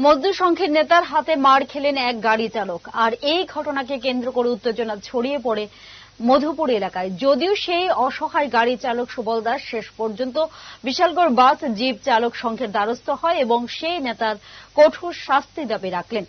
মজদুর নেতার হাতে মার খেলেন এক গাড়ি চালক। আর এই ঘটনাকে কেন্দ্র করে উত্তেজনা ছড়িয়ে পড়ে মধুপুর এলাকায়। যদিও সেই অসহায় গাড়ি চালক সুবল দাস শেষ পর্যন্ত বিশালগড় বাস জিপ চালক সংঘের দ্বারস্থ হয় এবং সেই নেতার কঠোর শাস্তি দাবি রাখলেন।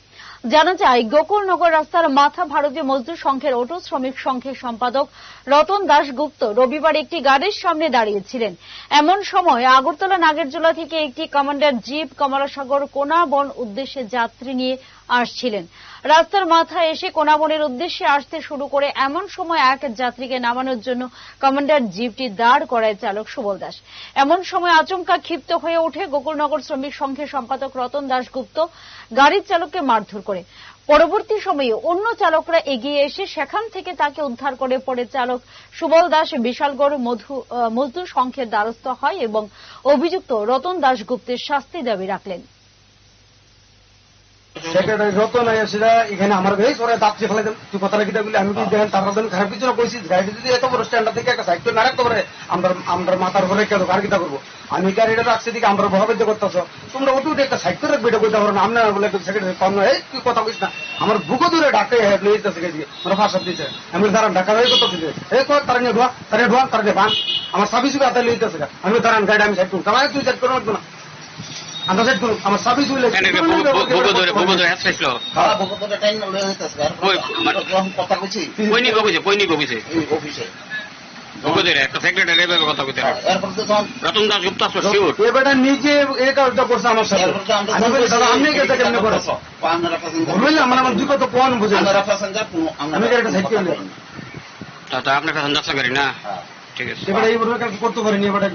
জানা যায়, গোকুলনগর রাস্তার মাথা ভারতীয় মজদুর সংঘের অটো শ্রমিক সংঘের সম্পাদক রতন দাস গুপ্ত রবিবার একটি গাড়ির সামনে দাঁড়িয়েছিলেন। এমন সময় আগরতলা নাগেরজোলা থেকে একটি কমান্ডার জিপ কমলাসাগর কোনাবন উদ্দেশ্যে যাত্রী নিয়ে আসছিলেন। রাস্তার মাথায় এসে কোনাবনের উদ্দেশ্যে আসতে শুরু করে এমন সময় এক যাত্রীকে নামানোর জন্য কমান্ডার জিপটি দাঁড় করায় চালক সুবল দাস। এমন সময় আচমকা ক্ষিপ্ত হয়ে ওঠে গোকুলনগর শ্রমিক সংঘের সম্পাদক রতন দাস গুপ্ত গাড়ির চালককে মারধর করে। পরবর্তী সময়ে অন্য চালকরা এগিয়ে এসে সেখান থেকে তাকে উদ্ধার করে পরে চালক সুবল দাস বিশালগড় মজদুর সংঘের দ্বারস্থ হয় এবং অভিযুক্ত রতন দাস গুপ্তের শাস্তি দাবি রাখলেন। সেক্রেটারি রতন সেটা এখানে আমার এই করে দাপছে ফেলে দেন তুই কথাটা কিটা বলি আমি দেখেন তার মতন খারাপ কিছু না কইছি? গাড়ি যদি এত বড় স্ট্যান্ডার থেকে একটা সাইকেল না রাখতে পারে আমরা আমরা মাথার উপরে কেন কার কিটা করব? আমি গাড়িটা রাখছি দিকে আমরা বহাবেদ্য করতেছ। তোমরা অটু একটা সাইকেল রাখবে এটা কইতে পারো না। আমরা বলে সেক্রেটারি কম নয় তুই কথা কইস না। আমার বুকো দূরে হেড নিয়ে যেতেছে গেছি আমার ফাঁসা দিচ্ছে আমি দাঁড়ান ঢাকা হয়ে কত দিতে এই কর তারা নিয়ে ধোয়া, তারা ধোয়া, তারা নিয়ে বান আমার সাবি হাতে লিয়ে যেতেছে আমি দাঁড়ান, গাড়ি আমি সাইড করুন। কামাই তুই সাইড করো না। আমরা সাইড করুন আমার সাবি সুবি কেন রে, বুকু- বুকু- বুকু ধরে বুকু ধরে হাত চাইছিল হ্যাঁ। বকতটা টাইম লয়ে হইতাছে ওই, কথা কইছি কইনি কইছে কইনি কইছে অফিসে বুকু ধরে একটা সেক্রেটারি এভাবে কথা কইতে এরপর তো রতন দাস গুপ্তা তো শিওর এ বেটা নিজে এই কাজটা করছে আমার সাথে। এরপর তো আমরা আমি বলি দাদা আপনি কেটে কেমনে করে আপনারা প্যাসেঞ্জার বললাম আমার দুই কথা কোন বুঝে আপনারা প্যাসেঞ্জার আমি গাড়িটা সাইড করে তা তা আপনার কাছে না? হ্যাঁ। ঠিক আছে। এবারে এই করতে পারিনি এবারে